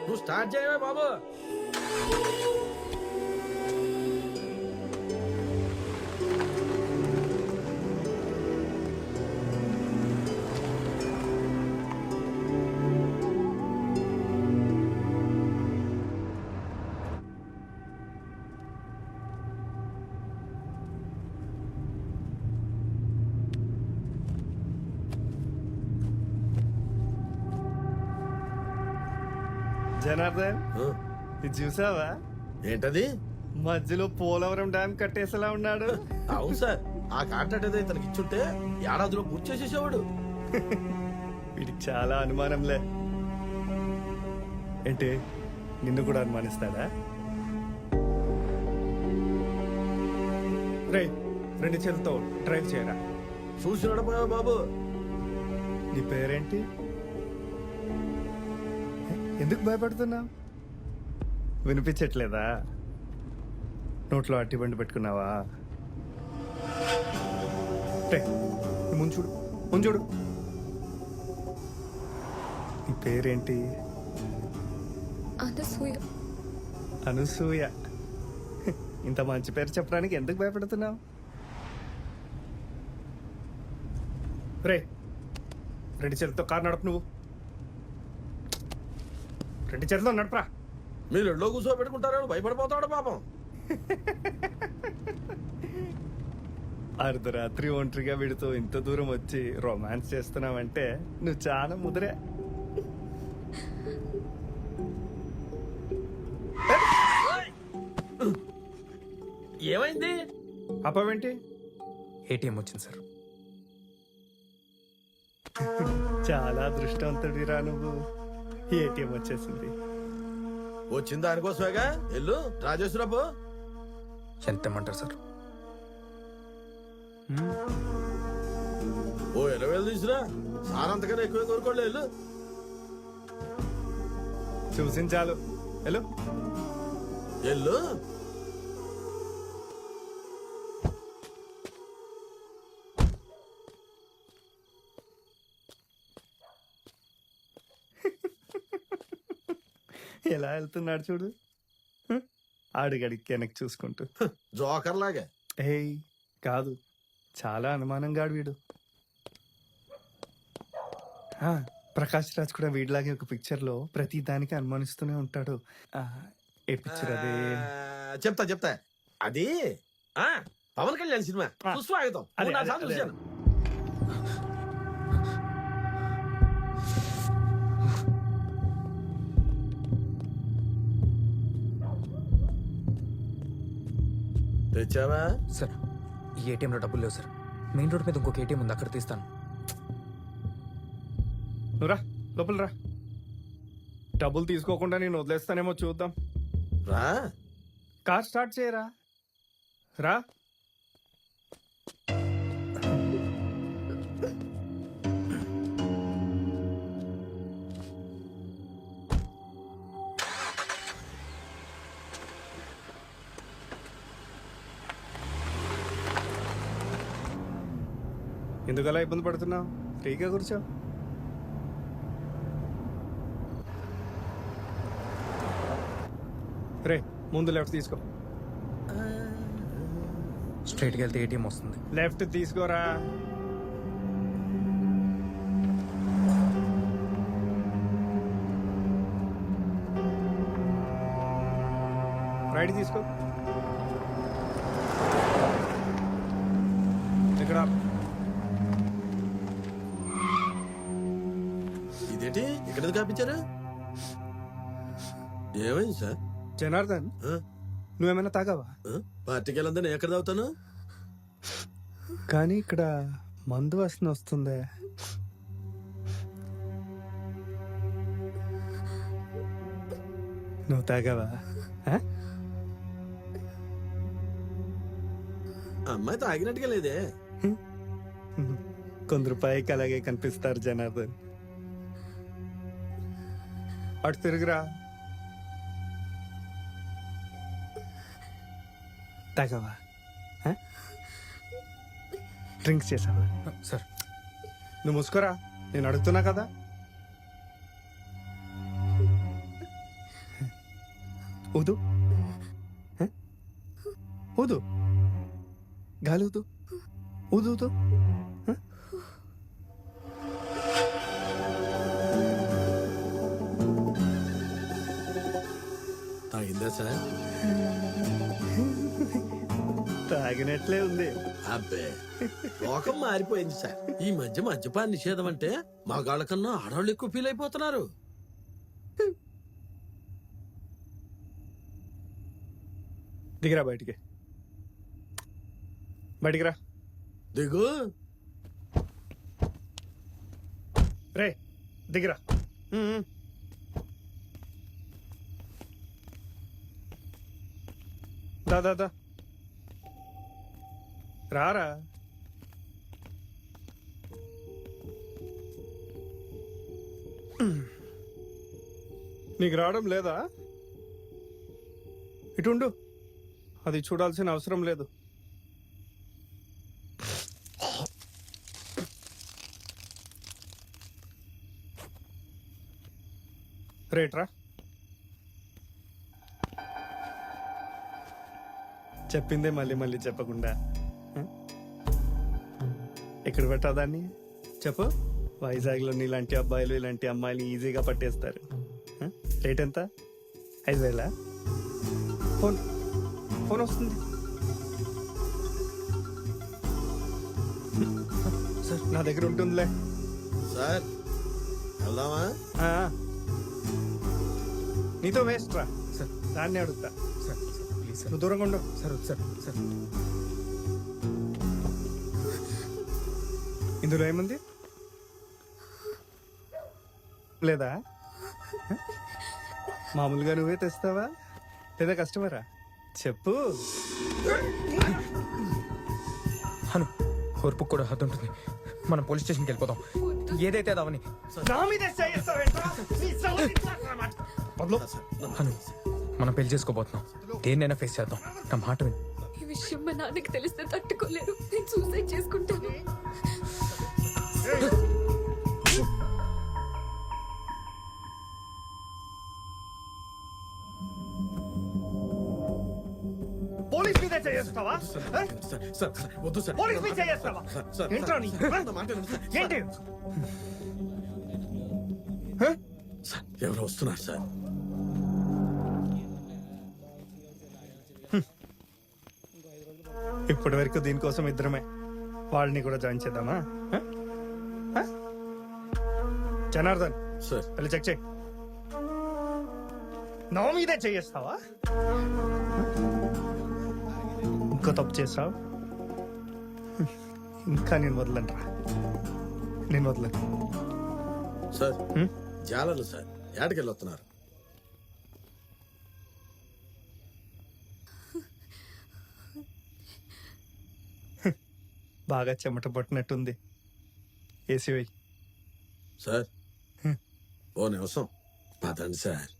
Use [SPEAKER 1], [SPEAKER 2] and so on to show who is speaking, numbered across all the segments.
[SPEAKER 1] నువ్వు స్టార్ట్
[SPEAKER 2] జనార్దన్ ఇది చూసావా?
[SPEAKER 1] ఏంటది?
[SPEAKER 2] మధ్యలో పోలవరం డ్యామ్ కట్టేసేలా ఉన్నాడు.
[SPEAKER 1] అవును సార్. ఆ కాంట్రాక్ట్ ఏదో ఇతనికి ఇచ్చుంటే ఏడాదిలో పూర్తి చేసేసేవాడు.
[SPEAKER 2] వీడికి చాలా అనుమానంలే. ఏంటి? నిన్ను కూడా అనుమానిస్తాడా? రే రెండు చేతులతో డ్రైవ్ చేయరా?
[SPEAKER 1] చూసి నడపోయావా బాబు.
[SPEAKER 2] నీ పేరేంటి? ఎందుకు భయపడుతున్నావు? వినిపించట్లేదా? నోట్లో అట్టిబండి పెట్టుకున్నావా? రే, నీ ముందు చూడు ముందు చూడు. నీ పేరేంటి?
[SPEAKER 3] అనసూయ.
[SPEAKER 2] అనసూయ. ఇంత మంచి పేరు చెప్పడానికి ఎందుకు భయపడుతున్నావు? రే రెండు చేతులతో కారు నడపు నువ్వు. రెండు చేతులతో నడపరా
[SPEAKER 1] మీరు ఎల్లో కూర్చోబెట్టుకుంటారని భయపడిపోతాడు పాపం.
[SPEAKER 2] అర్ధరాత్రి ఒంటరిగా వీడితో ఇంత దూరం వచ్చి రొమాన్స్ చేస్తున్నావంటే నువ్వు చాలా ముదిరే.
[SPEAKER 1] ఏమైంది?
[SPEAKER 2] అప్పవేంటి
[SPEAKER 4] ఏటీఎం వచ్చింది సార్.
[SPEAKER 2] చాలా అదృష్టవంతుడిరా నువ్వు. ఏటీఎం వచ్చేసింది.
[SPEAKER 1] వచ్చింది దానికోసమేగా? ఎల్లు డ్రా చేసిరాపో
[SPEAKER 4] ఎంత ఇమ్మంటారు సార్
[SPEAKER 1] ఓ ఇరవై వేలు తీసురా? సార్ అంతకన్నా ఎక్కువ కోరుకోండి ఎల్లు.
[SPEAKER 2] చూసింది చాలు. హలో
[SPEAKER 1] ఎల్లు
[SPEAKER 2] ఎలా వెళ్తున్నాడు చూడు? ఆడుగడికి వెనక్కి చూసుకుంటూ.
[SPEAKER 1] జోకర్ లాగా.
[SPEAKER 2] ఏయ్ కాదు. చాలా అనుమానంగా వీడు. ప్రకాష్ రాజ్ కూడా వీడిలాగే ఒక పిక్చర్లో ప్రతి దానికి అనుమానిస్తూనే ఉంటాడు. ఏ పిక్చర్ అది?
[SPEAKER 1] చెప్తా చెప్తా. అది? పవన్ కళ్యాణ్ సినిమా. సుస్వాగతం. తెచ్చావా?
[SPEAKER 4] సార్ ఈ ఏటీఎంలో డబ్బులు లేవు సార్. మెయిన్ రోడ్ మీద ఇంకొక ఏటీఎం ఉంది అక్కడ తీస్తాను.
[SPEAKER 2] నువ్వు రా లోపల రా. డబ్బులు తీసుకోకుండా నేను వదిలేస్తానేమో చూద్దాం.
[SPEAKER 1] రా.
[SPEAKER 2] కార్ స్టార్ట్ చేయరా? రా. ఎందుకలా ఇబ్బంది పడుతున్నావు? ఫ్రీగా కూర్చో. రే ముందు లెఫ్ట్ తీసుకో.
[SPEAKER 4] స్ట్రైట్కి వెళ్తే ఏటీఎం వస్తుంది.
[SPEAKER 2] లెఫ్ట్ తీసుకోరా. రైట్ తీసుకో. ఇక్కడ
[SPEAKER 1] ఇదేంటి ఇక్కడ కాపించారు ఏమైంది సార్?
[SPEAKER 2] జనార్దన్? నువ్వేమైనా తాగావా?
[SPEAKER 1] పార్టీకి వెళ్ళందా నేను ఎక్కడ తాగుతాను?
[SPEAKER 2] కానీ ఇక్కడ మందు వాసన వస్తుందే. నువ్వు తాగావా?
[SPEAKER 1] అమ్మాయి తాగినట్టుగా లేదే.
[SPEAKER 2] కొందరు పైకి అలాగే కనిపిస్తారు జనార్దన్. అటు తిరుగురా. తాగవా? డ్రింక్స్ చేసావా?
[SPEAKER 4] సార్.
[SPEAKER 2] నువ్వు ముసుకోరా నేను అడుగుతున్నా కదా. ఊదు? ఊదు. గాలి ఊదు. ఊదు ఊదు.
[SPEAKER 1] సార్
[SPEAKER 2] తాగినట్లే ఉంది.
[SPEAKER 1] అబ్బే లోకం మారిపోయింది సార్. ఈ మధ్య మద్యపాన నిషేధం అంటే మగాళ్ళ కన్నా ఆడవాళ్ళు ఎక్కువ ఫీల్ అయిపోతున్నారు.
[SPEAKER 2] దిగిరా బయటికి. బయటికి రా
[SPEAKER 1] దిగు.
[SPEAKER 2] రే దిగిరా. దా దా దా. రారా? నీకు రావడం లేదా? ఇటుండు అది చూడాల్సిన అవసరం లేదు. రేట్రా. చెప్పిందే మళ్ళీ మళ్ళీ చెప్పకుండా? ఎక్కడ పెట్టా దాన్ని? చెప్పు. వైజాగ్లో ఇలాంటి అబ్బాయిలు ఇలాంటి అమ్మాయిలు ఈజీగా పట్టేస్తారు? రేట్ ఎంత? ఐదు వేల? ఫోన్ ఫోన్ వస్తుంది. సార్ నా దగ్గర ఉంటుందిలే.
[SPEAKER 1] సార్ వెళ్దామా.
[SPEAKER 2] నీతో వేస్ట్ రా.
[SPEAKER 4] సార్
[SPEAKER 2] దాన్ని అడుగుతా.
[SPEAKER 4] సార్ సార్,
[SPEAKER 2] నువ్వు దూరంగా ఉండు.
[SPEAKER 4] Sir sir sir.
[SPEAKER 2] ఇందులో ఏముంది? లేదా? మామూలుగా నువ్వే తెస్తావా? లేదా కస్టమరా? చెప్పు.
[SPEAKER 4] హను ఓర్పు కూడా హద్దు ఉంటుంది మనం పోలీస్ స్టేషన్కి వెళ్ళిపోదాం. ఏదైతే అదవని మనం పెళ్ళి చేసుకోబోతున్నాం. దేన్నైనా ఫేస్ చేద్దాం. నా మాట విను.
[SPEAKER 3] ఈ విషయం మా నాన్నకి తెలిస్తే తట్టుకోలేరు. నేను సూసైడ్ చేసుకుంటాను.
[SPEAKER 2] పోలీస్ మీద
[SPEAKER 1] వద్దు సార్.
[SPEAKER 2] పోలీస్ మీద ఏంట్రా నీ. ఏంటి?
[SPEAKER 1] ఎవరు వస్తున్నారు సార్.
[SPEAKER 2] ఇప్పటి వరకు దీనికోసం ఇద్దరమే. వాళ్ళని కూడా జాయిన్ చేద్దామా? జనార్దన్.
[SPEAKER 1] సార్.
[SPEAKER 2] వెళ్ళి చెక్ చేయి. నా మీదే చేయిస్తావా? ఇంకో తప్పు చేసావు ఇంకా నేను వదలంట్రా నేను వదలను.
[SPEAKER 1] సార్? జాలలు సార్. ఏడకెళ్ళి
[SPEAKER 2] బాగా చెమట పట్టినట్టుంది. ఏసీ
[SPEAKER 1] సార్ ఓ నిమిషం. పదండి సార్.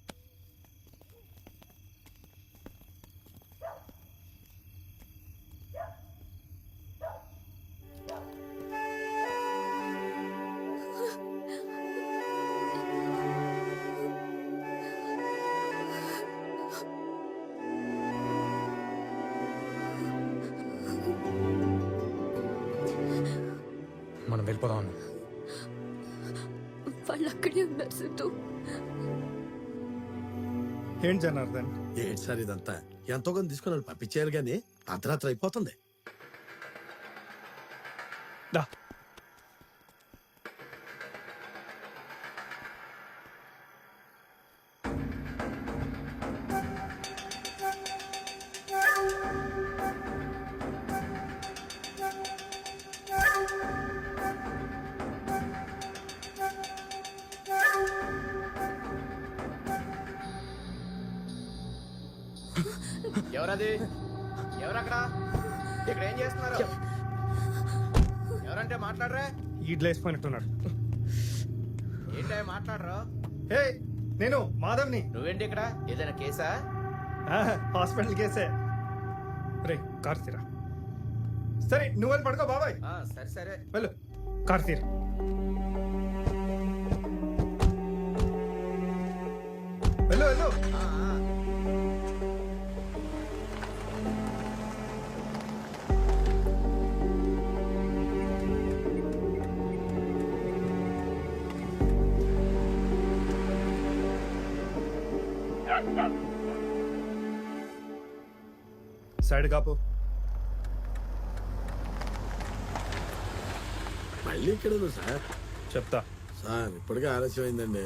[SPEAKER 4] వెళ్ళిపోదాం అను
[SPEAKER 3] వాళ్ళు అక్కడే ఉన్నారు సిద్ధు.
[SPEAKER 2] ఏంటి జనార్దన్?
[SPEAKER 1] ఏంటి సార్ ఇదంతా? ఎంతో కొంత తీసుకుని వాళ్ళు పంపించారు కానీ అర్ధరాత్రి అయిపోతుంది.
[SPEAKER 5] ఎవరది? ఎవరక్కడ? ఇక్కడ ఏం చేస్తున్నారు? ఎవరంటే మాట్లాడరా?
[SPEAKER 2] ఈడ్లు వేసిపోయినట్టున్నాడు
[SPEAKER 5] ఏంటో మాట్లాడరు?
[SPEAKER 2] ఏ నేను మాధవ్ని.
[SPEAKER 5] నువ్వేంటి ఇక్కడ? ఏదైనా కేసా?
[SPEAKER 2] హాస్పిటల్ కేసే. రే కార్ తీరా సరే నువ్వు వెళ్ళి పడుకో బాబాయ్.
[SPEAKER 5] ఆ, సరే సరే.
[SPEAKER 2] వెళ్ళు. కార్ తీరు వెళ్ళు. వెళ్ళు సైడ్ కాపు.
[SPEAKER 1] మళ్ళీ ఇక్కడ సార్?
[SPEAKER 2] చెప్తా.
[SPEAKER 1] సార్ ఇప్పటికే ఆలస్యం అయిందండి